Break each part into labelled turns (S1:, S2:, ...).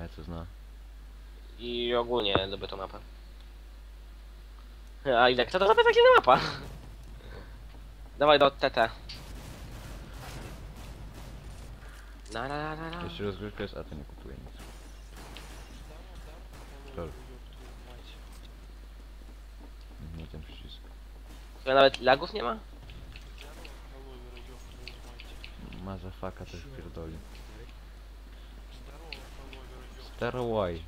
S1: Ja co zna?
S2: I ogólnie lubię tą mapę. A ile kto to za taka dziwna mapa? Dawaj do TT. Na na na na.
S1: Jeszcze rozgrywka jest, a to nie kupuję nic. Lol. Nie ten przycisk.
S2: Tu nawet lagów nie ma?
S1: Mazafaka też pierdoli. Sterołaj.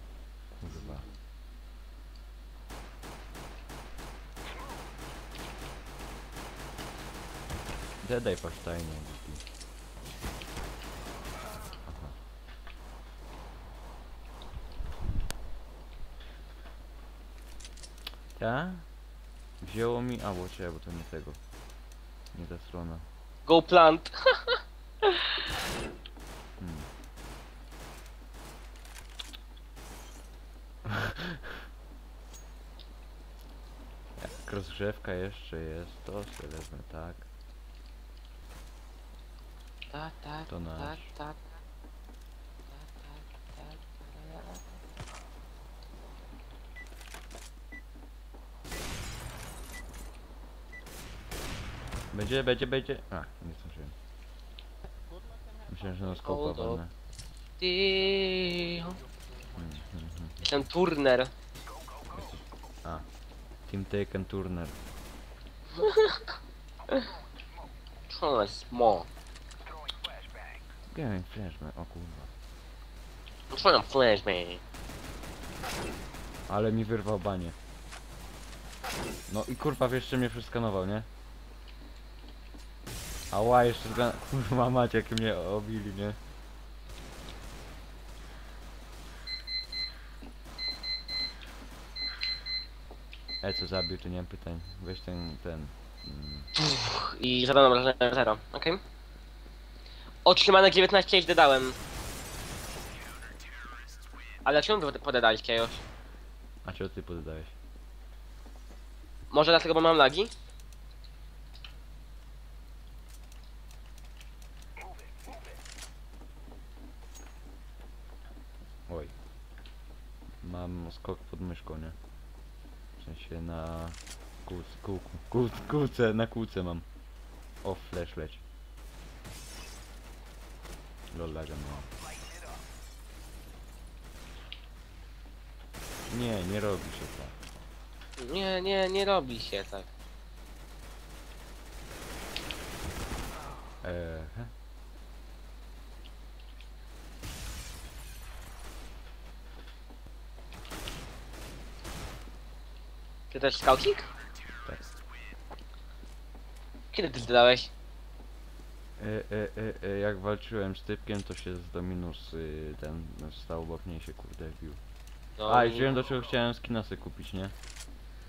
S1: Kurwa. Dedaj. Aha. Ta? Wzięło mi... A, bo czekaj, bo to nie tego. Nie ta strona.
S2: Go plant.
S1: Hmm. Jak rozgrzewka jeszcze jest, to sobie wezmę tak.
S2: Ta, ta,
S1: To
S2: ta,
S1: nasz.
S2: ta, ta, ta, ta, ta.
S1: Będzie, będzie, będzie. A, nie zdążyłem. Myślałem, że na skopa
S2: Hold up.
S1: walnę.
S2: Ty.
S1: Hmm, hmm, hmm.
S2: Jestem turner.
S1: Team Taken Turner.
S2: Co jest mo?
S1: Game flashman, o kurwa.
S2: Twoją flashman.
S1: Ale mi wyrwał banie. No i kurwa jeszcze mnie przeskanował, nie? Ała, jeszcze zga... Kurwa macie, jak mnie obili, nie? E, co zabił, to nie mam pytań. Weź ten, ten... Mm,
S2: I zadano obrażenia 0, okej? Otrzymane 19 HD dałem. Ale czemu wy podedaliście już?
S1: a czego ty poddałeś?
S2: Może dlatego, bo mam lagi?
S1: Oj. Mam skok pod myszką, nie? Sensie na... Kółku. Kółc, kółce, na kółce mam. O, flash leć. Lol, laga miałem. Nie, nie robi się tak.
S2: Nie, nie, nie robi się tak.
S1: Eee,
S2: Ty też scouting?
S1: tak.
S2: Kiedy ty zdałeś?
S1: E, e, jak walczyłem z typkiem, to się z Dominus y, ten stał obok mnie i się kurde wbił.
S2: No,
S1: A, i wiem do czego chciałem skinasy kupić, nie?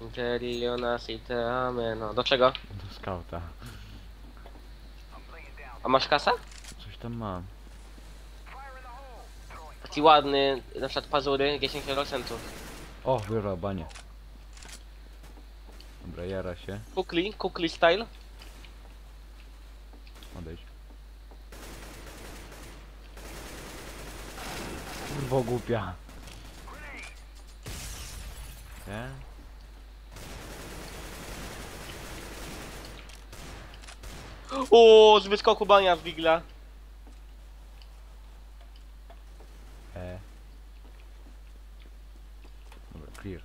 S2: Interionas i te ameno. Do czego?
S1: Do skauta.
S2: A masz kasę?
S1: Coś tam mam.
S2: Taki ładny, na przykład pazury, 10%.
S1: O, wyrwał banie. Dobra, jara się.
S2: Kukli, kukli style.
S1: Odejdź. Kurwo głupia. Nie?
S2: O, z wyskoku bania w Bigla.
S1: E. Dobra, clear.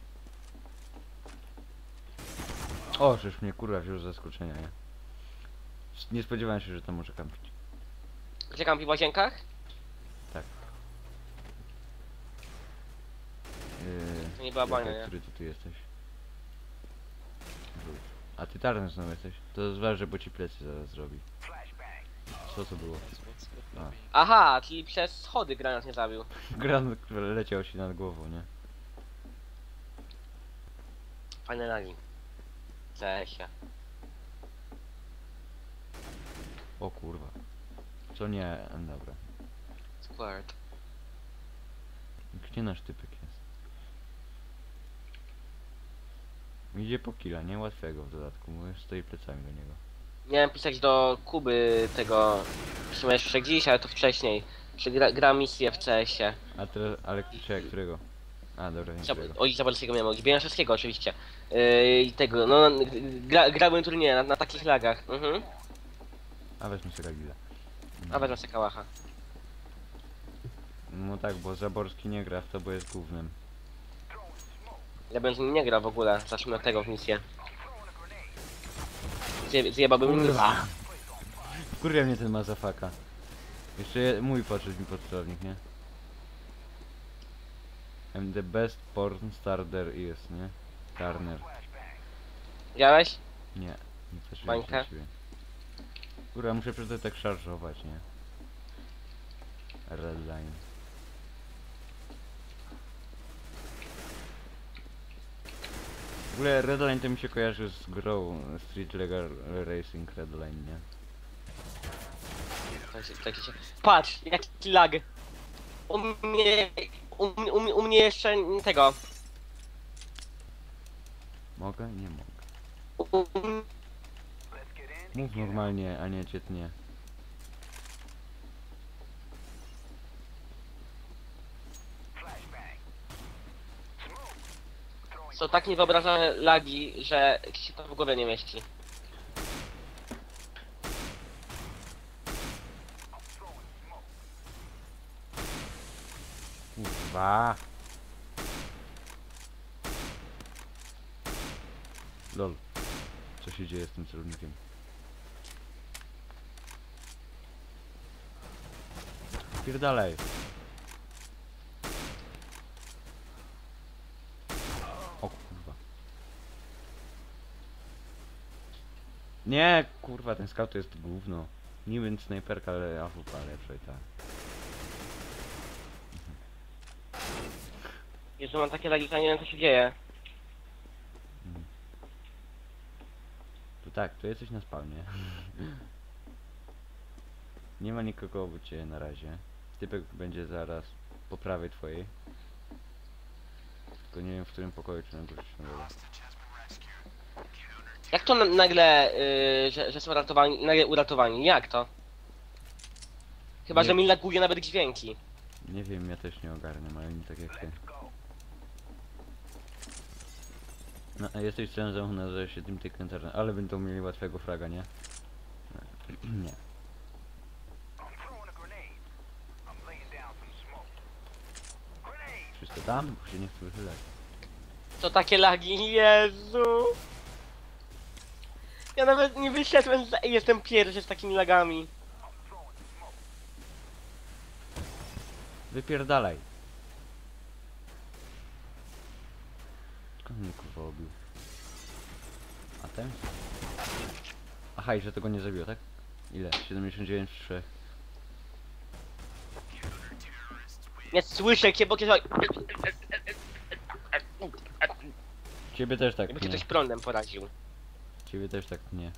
S1: O, żeż mnie kurwa wziął z zaskoczenia, nie? Nie spodziewałem się, że to może kampić.
S2: Gdzie kampi w łazienkach?
S1: Tak. Yy,
S2: To nie była bania, nie?
S1: który ty tu jesteś? A ty Tarn znowu jesteś? To zważy, bo ci plecy zaraz zrobi. Co to było? A.
S2: Aha, czyli przez schody granat nie zabił.
S1: Granat leciał ci nad głową, nie?
S2: Fajne lagi. Cześć.
S1: O kurwa. Co nie? Dobra.
S2: Squirt.
S1: Gdzie nasz typek jest? Idzie po killa, nie? Łatwego w dodatku, bo stoi plecami do niego.
S2: Miałem pisać do Kuby tego, w sumie jeszcze dziś, ale to wcześniej, że gra, gra misję w CS-ie.
S1: A teraz, ale czekaj, którego? A, dobra, nie
S2: Zab-. O Izabelskiego miałem, Bieniaszewskiego oczywiście. Yy, I tego, no, gra, grałem turnieje na, na takich lagach. Mhm.
S1: A weźmy sobie Ragila.
S2: A wezmę sobie kałacha.
S1: No tak, bo Zaborski nie gra w to, bo jest głównym.
S2: Ja bym z nim nie grał w ogóle, zacznijmy od tego w misję. Zje, zjebałbym.
S1: Kurwa! Kurwa mnie ten mazafaka. Jeszcze je, mój podszedł mi pod sterownik, nie? I'm the best porn star there is, nie? Turner.
S2: Widziałeś?
S1: Nie, nie też
S2: Bańkę?
S1: Kurwa, muszę przestać tak szarżować, nie? Red line. W ogóle Red Line to mi się kojarzy z grą Street Legal Racing Red Line, nie?
S2: Tak się- tak Patrz, jaki lag. U mnie, mnie- jeszcze tego.
S1: Mogę? Nie mogę. Mów normalnie, a nie cię tnie.
S2: są tak niewyobrażalne lagi, że się to w głowie nie mieści.
S1: Kurwa. Lol. Co się dzieje z tym celownikiem? Pierdalej. O kurwa. Nie, kurwa, ten scout to jest gówno. Niby snajperka, ale AWP lepsza i tak.
S2: Jezu, mam takie lagi, nie wiem co się dzieje.
S1: Tak, to jesteś na spawnie. Nie ma nikogo obok ciebie na razie. Typek będzie zaraz po prawej twojej. Tylko nie wiem w którym pokoju, czy na górze, czy na dole.
S2: Jak to na, nagle, yy, że, że są ratowani, nagle uratowani? Jak to? Chyba,
S1: Nie.
S2: że mi laguje nawet dźwięki.
S1: Nie wiem, ja też nie ogarniam, ale nie tak jak ty. No, a jesteś cenzą, nazywa się tym Internet, ale będą mieli łatwego fraga, nie? nie. Wszystko tam? Bo się nie chcę wychylać.
S2: To takie lagi, Jezu! Ja nawet nie wyszedłem z... Jestem pierwszy z takimi lagami.
S1: Wypierdalaj. Skąd mnie kurwa obił? A ten? Aha, i że tego nie zabiło, tak? Ile? 79 w 3.
S2: Nie słyszę cię, bo kiedy...
S1: Ciebie też tak
S2: Jakby cię
S1: nie.
S2: ktoś prądem poraził.
S1: Ciebie też tak nie.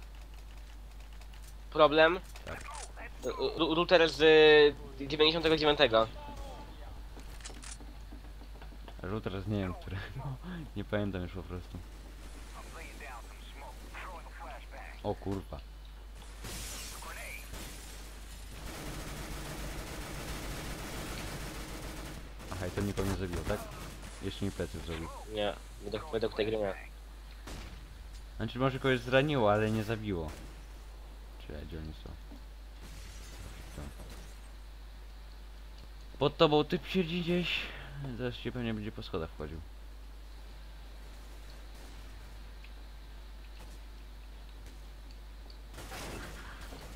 S2: Problem?
S1: Tak.
S2: Ru- Router z y, 99.
S1: Router z nie wiem, którego. Nie pamiętam już po prostu. O kurwa. Aha, i to nikogo nie zabiło, tak? Jeszcze mi plecy zrobił.
S2: Nie, według, według tej gry nie.
S1: Znaczy może kogoś zraniło, ale nie zabiło. Czy gdzie oni są? Pod tobą typ siedzi gdzieś. Zaraz się pewnie będzie po schodach wchodził.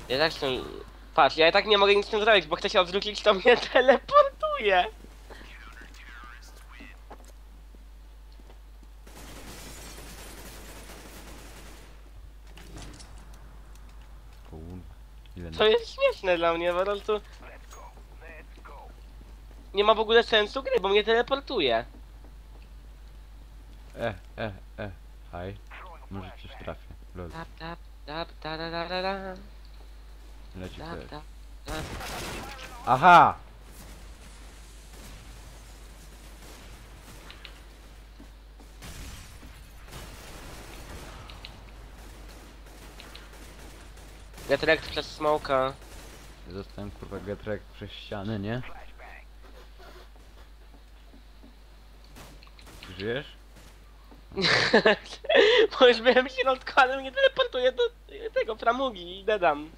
S2: Ja tak. Patrz, ja i tak nie mogę nic z tym zrobić, bo chcę się odwrócić, to mnie teleportuje. To jest śmieszne dla mnie, po prostu... Nie ma w ogóle sensu gry, bo mnie teleportuje.
S1: E, e, e. Haj. Może coś trafię. Lol.
S2: Tap, tap, tap, ta.
S1: Leci
S2: tap, tap.
S1: Aha!
S2: Getrekt przez smoka.
S1: Zostałem kurwa getrek przez ścianę, nie? Żyjesz?
S2: Bo już byłem w środku, ale mnie teleportuje do tego framugi i dedam.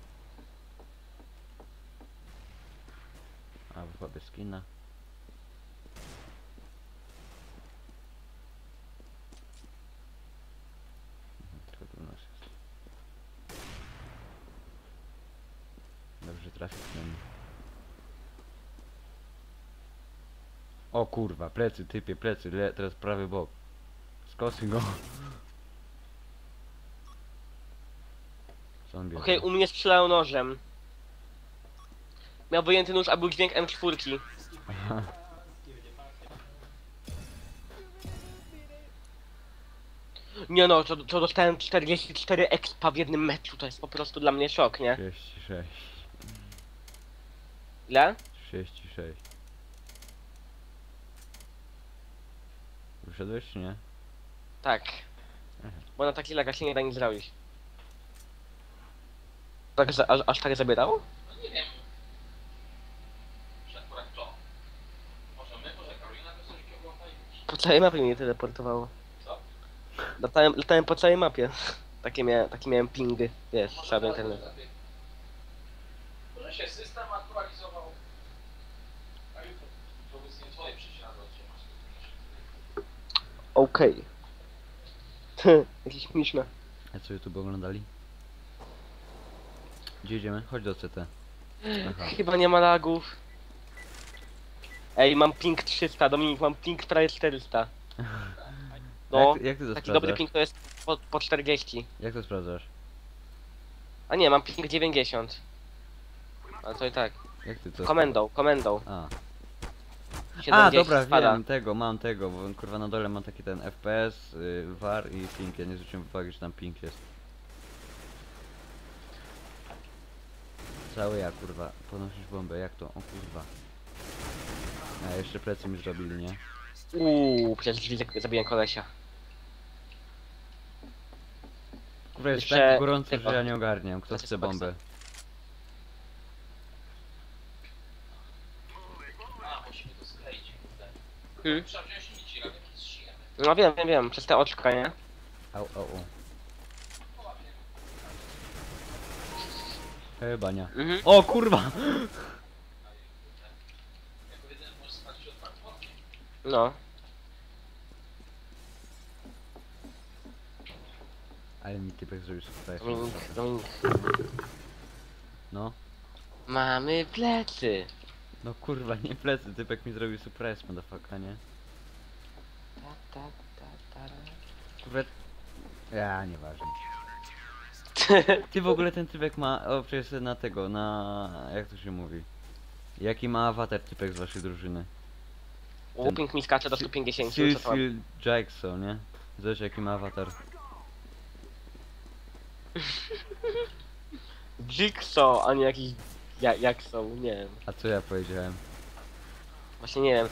S1: A, bez skina. Jest. Dobrze trafił ten. O kurwa, plecy, typie, plecy, le, teraz prawy bok. Skosy go. Co?
S2: Okej, u mnie strzelają nożem. Miał wyjęty nóż, a był dźwięk M4.
S1: Aha.
S2: Nie no, to, to dostałem 44 expa w jednym meczu, to jest po prostu dla mnie szok, nie?
S1: 36.
S2: Ile?
S1: 36. Wyszedłeś czy nie?
S2: Tak. Bo na taki laga się nie da nic zrobić. Tak, aż, aż tak zabierało?
S3: No nie wiem. Że akurat to. Może my, może Karolina to coś takiego tajemniczy.
S2: Po całej mapie mnie teleportowało.
S3: Co?
S2: Latałem, latałem po całej mapie. Takie, mia, takie miałem pingy, wiesz, trzeba do internetu.
S3: Może się system aktualizował. A to by nie twoje prześladło, to
S2: Okej. Jakieś śmieszne.
S1: A co YouTube oglądali? Gdzie idziemy? Chodź do CT. Aha.
S2: Chyba nie ma lagów. Ej, mam ping 300, Dominik, mam ping prawie 400.
S1: A
S2: No,
S1: jak, jak ty to
S2: taki dobry
S1: sprawdzasz?
S2: ping to jest po, po 40.
S1: Jak to sprawdzasz?
S2: A nie, mam ping 90. Ale to i tak.
S1: Jak ty to
S2: Komendą, komendą.
S1: A.
S2: 70
S1: A, dobra,
S2: spada.
S1: wiem, tego, mam tego, bo kurwa na dole mam taki ten FPS, y, VAR i ping. Ja nie zwróciłem uwagi, że tam ping jest. Cały ja, kurwa, podnosisz bombę, jak to? O kurwa. A, jeszcze plecy mi zrobili, nie?
S2: Uuu, przez drzwi zak- zabiłem kolesia.
S1: Kurwa, jest
S2: Jeszcze
S1: tak gorąco,
S2: tego.
S1: że ja nie ogarniam. Kto
S2: Znaczy
S1: chce
S2: Superstar.
S1: bombę?
S2: Hmm? No wiem, wiem, wiem, przez te oczka, nie?
S1: Au, au, au. Chyba nie.
S2: Mhm.
S1: O kurwa!
S2: No.
S1: Ale mi typek zrobił super.
S2: Dominik, Dominik.
S1: No.
S2: Mamy plecy.
S1: No kurwa, nie plecy, typek mi zrobił surprise, motherfucker, nie?
S2: Ta, ta, ta, ta.
S1: Kurwa... Ja, nieważne. Ty w ogóle ten typek ma... O, przecież na tego, na... Jak to się mówi? Jaki ma awatar typek z waszej drużyny?
S2: Łuping mi skacze do 150, co to?
S1: Phil Jackson, nie? Zobacz jaki ma awatar.
S2: Jigsaw, a nie jakiś... Ja, jak są, nie wiem.
S1: A co ja powiedziałem?
S2: Właśnie nie wiem.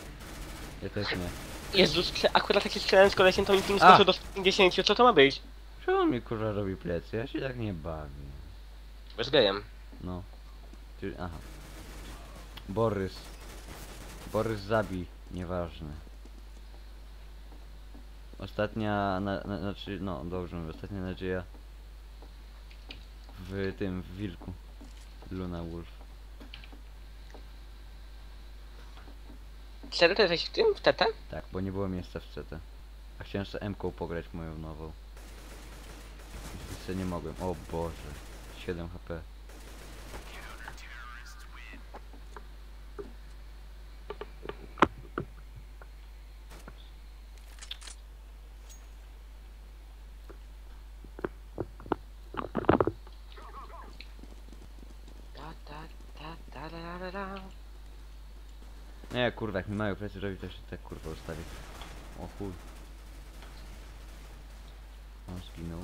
S1: Ja też nie.
S2: Jezus, akurat jak się strzelałem z kolesiem, to mi
S1: A!
S2: skoczył do 150, co to ma być?
S1: Czemu on mi kurwa robi plecy? Ja się tak nie bawię.
S2: Bez gejem.
S1: No. Ty, aha. Borys. Borys zabij. Nieważne. Ostatnia, na, na, znaczy, no dobrze mówię, ostatnia nadzieja w tym, w wilku. Luna Wolf.
S2: Serio, to jesteś w tym? W TT?
S1: Tak, bo nie było miejsca w CT. A chciałem sobie M-ką pograć moją nową. Sobie nie mogłem. O Boże. 7 HP.
S2: Ta, ta, ta, ta, ra, ra, ra.
S1: Nie, kurwa, jak mi mają plecy robić, to się tak kurwa ustawię. O chuj. On zginął.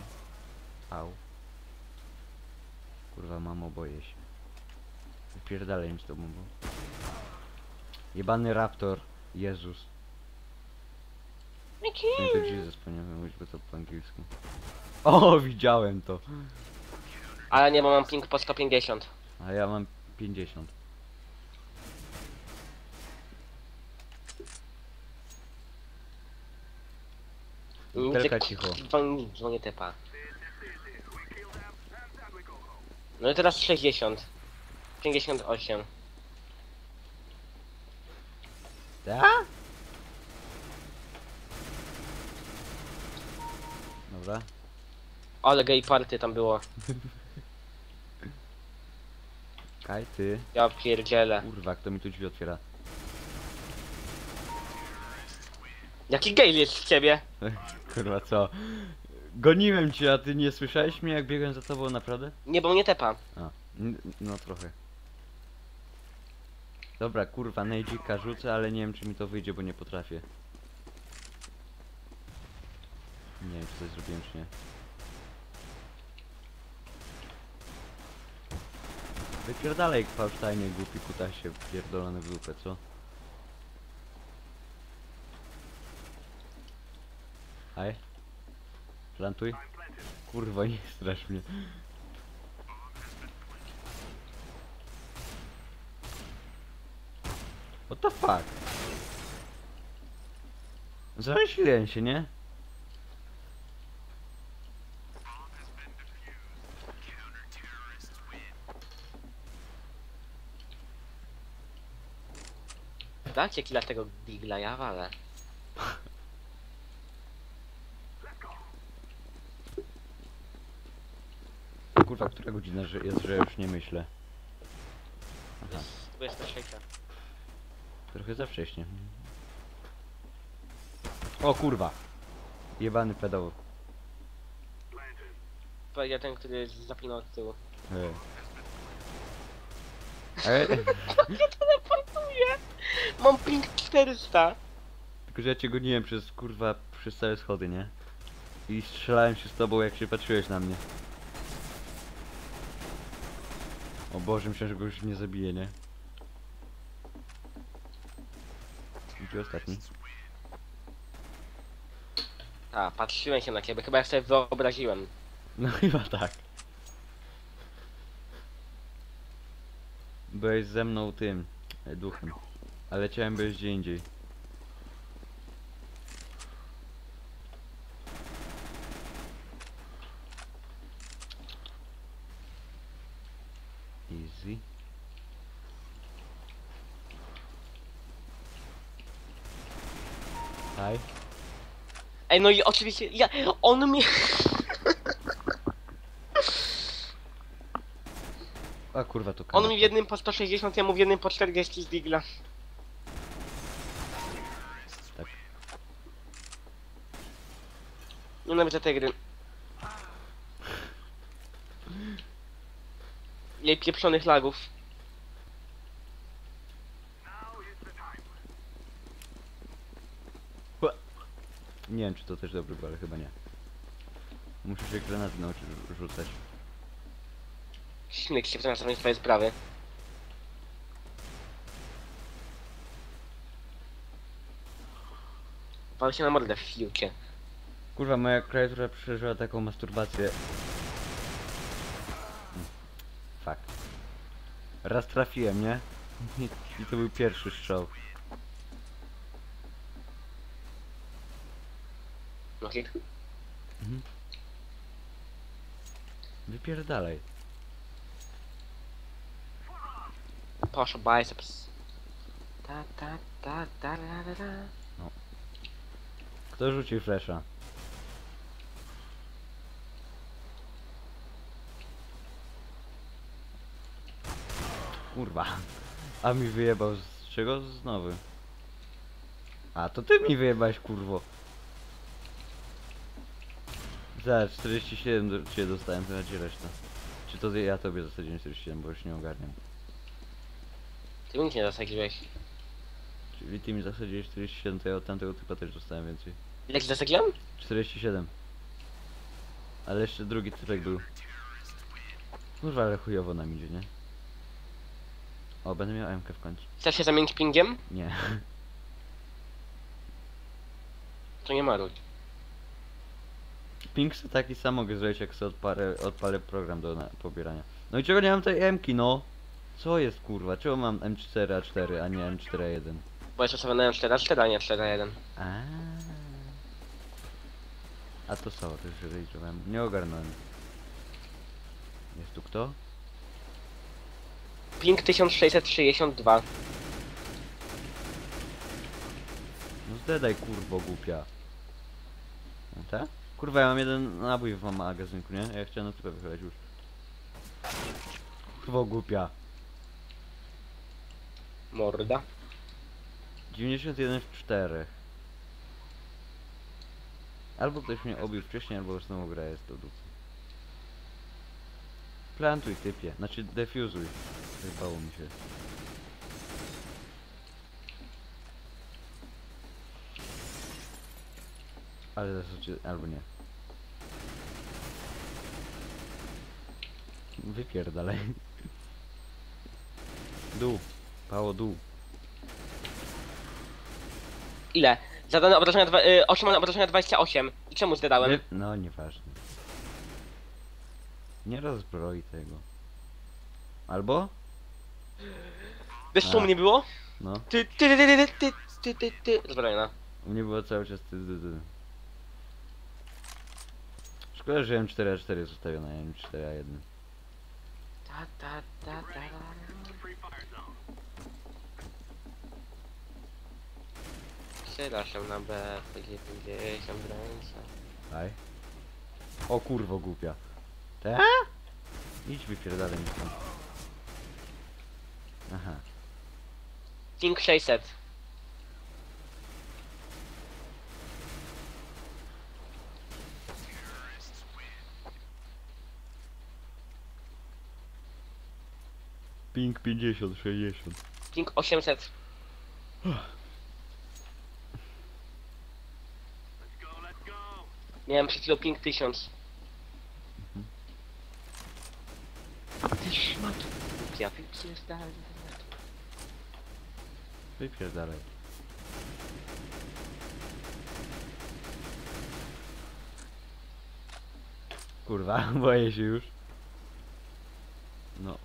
S1: Au. Kurwa, mamo, boję się. Wypierdalaj mi z tobą, bo... Jebany raptor. Jezus. Nie to Jesus, powinienem mówić, bo to po angielsku. O, widziałem to.
S2: Ale nie, bo mam ping po 150.
S1: A ja mam 50. Telka cicho.
S2: Dzwoni, dzwonię tepa. No i teraz 60. 58.
S1: Tak? Dobra.
S2: Ale gay party tam było.
S1: Kaj ty.
S2: Ja pierdzielę.
S1: Kurwa, kto mi tu drzwi otwiera?
S2: Jaki gay jest z ciebie?
S1: Kurwa, co? Goniłem cię, a ty nie słyszałeś mnie jak biegłem za tobą, naprawdę?
S2: Nie, bo mnie tepa.
S1: A, n- no trochę. Dobra, kurwa, nejdzika rzucę, ale nie wiem czy mi to wyjdzie, bo nie potrafię. Nie wiem czy coś zrobiłem czy nie. Wypierdalaj Kwałsztajnie, głupi kutasie, pierdolony w dupę, co? Aj. Plantuj. Kurwa, nie strasz mnie. What the fuck? Zamyśliłem się, nie?
S2: Dajcie killa tego digla, ja walę.
S1: Kurwa, która godzina że jest, że już nie myślę. Aha,
S2: 26.
S1: trochę za wcześnie. O kurwa! Jebany pedał.
S2: Powiedział ten, który zapinał od tyłu.
S1: E. E,
S2: Teleportuję! Mam ping 400!
S1: tylko że ja cię goniłem przez kurwa przez całe schody, nie? I strzelałem się z tobą jak się patrzyłeś na mnie. O Boże, myślałem, że go już nie zabije, nie? Gdzie ostatni?
S2: A, patrzyłem się na ciebie, chyba jak sobie wyobraziłem.
S1: No chyba tak. Byłeś ze mną tym, e, duchem. Ale chciałem być gdzie indziej.
S2: No i oczywiście, ja, on mnie...
S1: A kurwa to
S2: On mi w jednym po 160, ja mu w jednym po 40 z digla.
S1: Tak.
S2: Nienawidzę tej gry. Jej pieprzonych lagów.
S1: Nie wiem czy to też dobry był, ale chyba nie. Muszę się granaty nauczyć rzu- rzucać.
S2: Śmiech się w na swoje sprawy. Wal się na mordę w fiucie.
S1: Kurwa, moja kreatura przeżyła taką masturbację. Hmm. Fuck. Raz trafiłem, nie? I, I to był pierwszy strzał.
S2: No hit.
S1: Wypierdalaj.
S2: Poszło biceps. Ta ta ta ta ra, ra, ra.
S1: Kto rzucił flesza? Kurwa. A mi wyjebał z czego? Znowu. A, to ty mi wyjebałeś, kurwo. Za 47 do ciebie dostałem, to gdzie reszta? Czy to ja tobie zasadziłem 47, bo już nie ogarniam.
S2: Ty mi nie zasadziłeś.
S1: Czyli ty mi zasadziłeś 47, to ja od tamtego typa też dostałem więcej.
S2: Ile ci zasadziłem?
S1: 47. Ale jeszcze drugi typek był. Kurwa, ale chujowo nam idzie, nie? O, będę miał MK w końcu.
S2: Chcesz się zamienić pingiem?
S1: Nie.
S2: To nie marudź.
S1: Ping taki sam mogę zrobić jak sobie odpalę, odpalę program do pobierania. No i czego nie mam tej M-ki, no? Co jest kurwa? Czemu mam M4A4, a nie M4A1?
S2: Bo jest ustawione na 4 4 a nie 4 1
S1: A. A to sorry, że rage'owałem. Nie ogarnąłem. Jest tu kto?
S2: Ping 1662.
S1: No zdedaj kurwo głupia. No tak? Kurwa ja mam jeden nabój w magazynku, nie? Ja chciałem na typę wychylać już. Kurwo głupia.
S2: Morda.
S1: 91 w 4. Albo ktoś mnie obił wcześniej, albo znowu gra jest do dupy. Plantuj typie, znaczy defuzuj. Wybało mi się. Ale zasadzie, albo nie. Wypierdalaj. Dół. Pało dół.
S2: Ile? Zadane obrażenia, dwa, y, otrzymane obrażenia 28. I czemu zdedałem?
S1: Wy... No, nieważne. Nie rozbroi tego. Albo?
S2: Wiesz co
S1: A.
S2: mnie było?
S1: No.
S2: Ty, ty, ty, ty, ty, ty, ty, ty. Zbrojona.
S1: U mnie było cały czas ty, ty, ty. Szkoda, że M4A4 jest ustawiona, a M4A1.
S2: Ta, ta, ta, ta. Przepraszam na B, chodzi 50 ręce.
S1: Aj. O kurwo głupia. Te? Idź wypierdalaj mi stąd. Aha.
S2: Ping 600.
S1: Ping 50, 60.
S2: Ping 800. Miałem przed chwilą ping 1000. Ty szmat. Ja wypierdalę.
S1: Wypierdalaj. Kurwa, boję się już. No.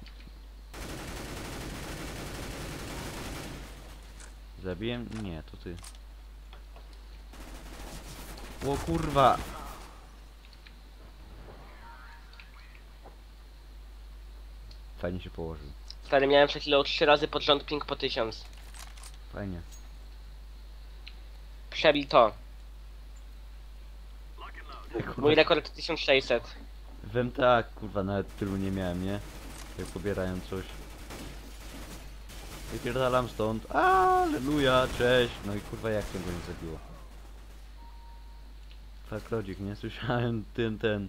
S1: Zabiłem? Nie, to ty. O kurwa! Fajnie się położył.
S2: Stary, miałem przed chwilą 3 razy pod rząd ping po 1000.
S1: Fajnie.
S2: Przebij to. Mój rekord 1600.
S1: Wiem tak, kurwa, nawet tylu nie miałem, nie? Jak pobierałem coś. Wypierdalam stąd. Aleluja, cześć. No i kurwa, jak to go nie zabiło? Fak rodzik, nie? Słyszałem ten, ten,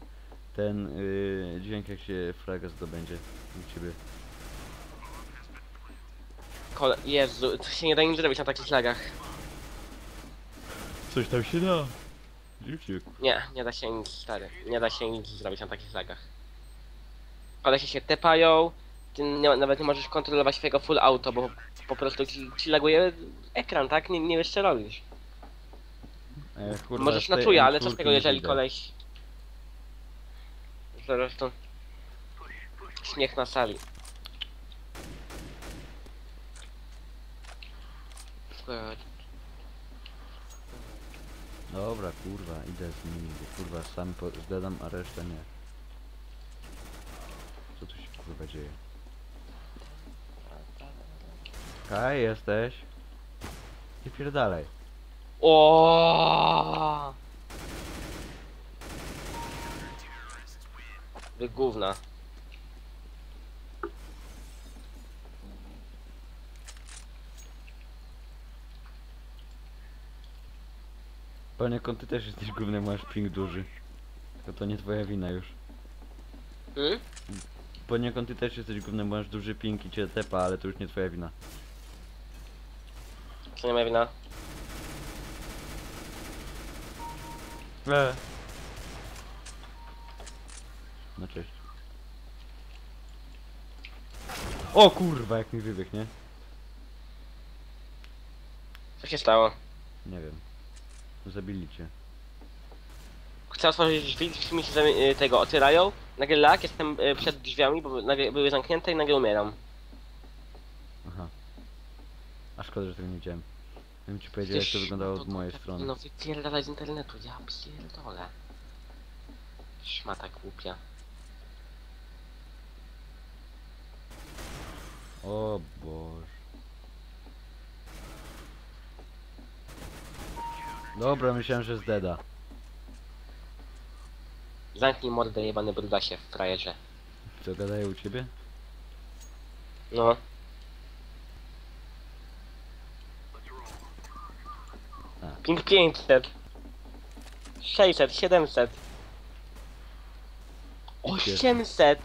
S1: ten yy, dźwięk jak się fraga zdobędzie u ciebie.
S2: Kole... Jezu, to się nie da nic zrobić na takich lagach.
S1: Coś tam się da. Dziwcie,
S2: Nie, nie da się nic, stary. Nie da się nic zrobić na takich lagach. Kolesie się tepają, ty nie, nawet nie możesz kontrolować swojego full auto, bo po prostu ci, ci laguje ekran, tak? Nie, nie wiesz co robisz.
S1: e, kurwa,
S2: Możesz
S1: z
S2: na
S1: tej
S2: ale co z
S1: M4
S2: tego,
S1: nie
S2: jeżeli koleś... Zresztą... Śmiech na sali.
S1: Dobra, kurwa, idę z nimi, bo kurwa sam po- zdadam, a reszta nie. Co tu się kurwa dzieje? Kaj, jesteś? Nie pierdalaj.
S2: O! Wy gówna.
S1: Poniekąd ty też jesteś główny, masz ping duży. To to nie twoja wina już.
S2: Hmm?
S1: Poniekąd ty też jesteś główny, masz duży ping i cię tepa, ale to już nie twoja wina.
S2: Co nie ma wina?
S1: E. No cześć. O kurwa, jak mi wybiegł, nie?
S2: Co się stało?
S1: Nie wiem. Zabili cię.
S2: chcę otworzyć drzwi, drzwi mi się y, tego otwierają, nagle lak, jestem y, przed drzwiami, bo nagle były zamknięte i nagle umieram.
S1: A szkoda, że tego nie widziałem. Bym ci powiedział, jak to wyglądało
S2: no
S1: od
S2: to-
S1: mojej strony.
S2: No wypierdalaj z internetu, ja pierdolę. Szmata głupia.
S1: O Boże. Dobra, myślałem, że z Deda.
S2: Zamknij mordę jebany brudasie w frajerze.
S1: Co gadają u ciebie?
S2: No. Ping 500. 600, 700. 800!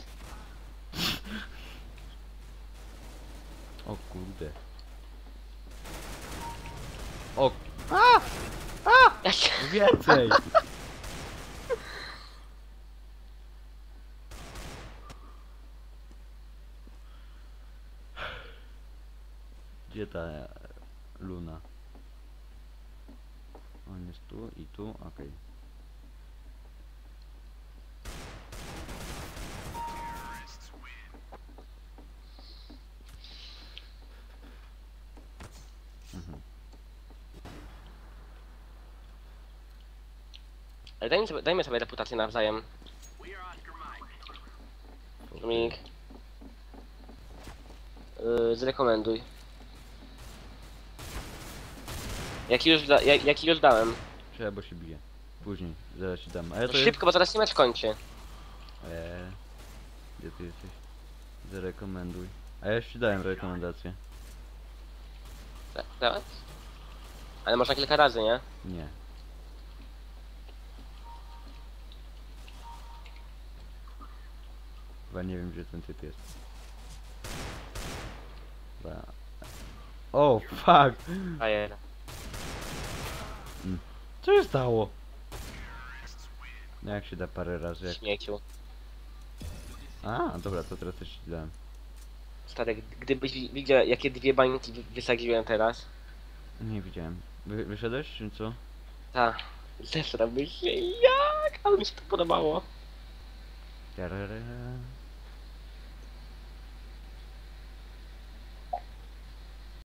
S1: O kurde. O,
S2: Ja się...
S1: więcej! Gdzie ta Luna? Jest tu i tu, okej. Mhm.
S2: Ale dajmy sobie, dajmy sobie reputację nawzajem. Dominik. Yy, zrekomenduj. Jaki już, da, jak, jaki już dałem.
S1: Trzeba, bo się bije. Później, zaraz ci dam. A ja to jest...
S2: szybko, bo zaraz się mecz kończy.
S1: Eee, gdzie ty jesteś? Zarekomenduj. A ja już ci dałem rekomendację.
S2: Da- Dałeś? Ale można kilka razy, nie?
S1: Nie. Chyba nie wiem gdzie ten typ jest. Chyba... O, fuck! Co się stało? No jak się da parę razy jak...
S2: Śmieciu.
S1: A, dobra, to teraz też ci dałem.
S2: Stary, gdybyś wi- widział jakie dwie bańki wy- wysadziłem teraz.
S1: Nie widziałem. Wy, wyszedłeś czy co?
S2: Ta. Zesrałbyś się jak? Ale mi się to podobało.
S1: Tarara.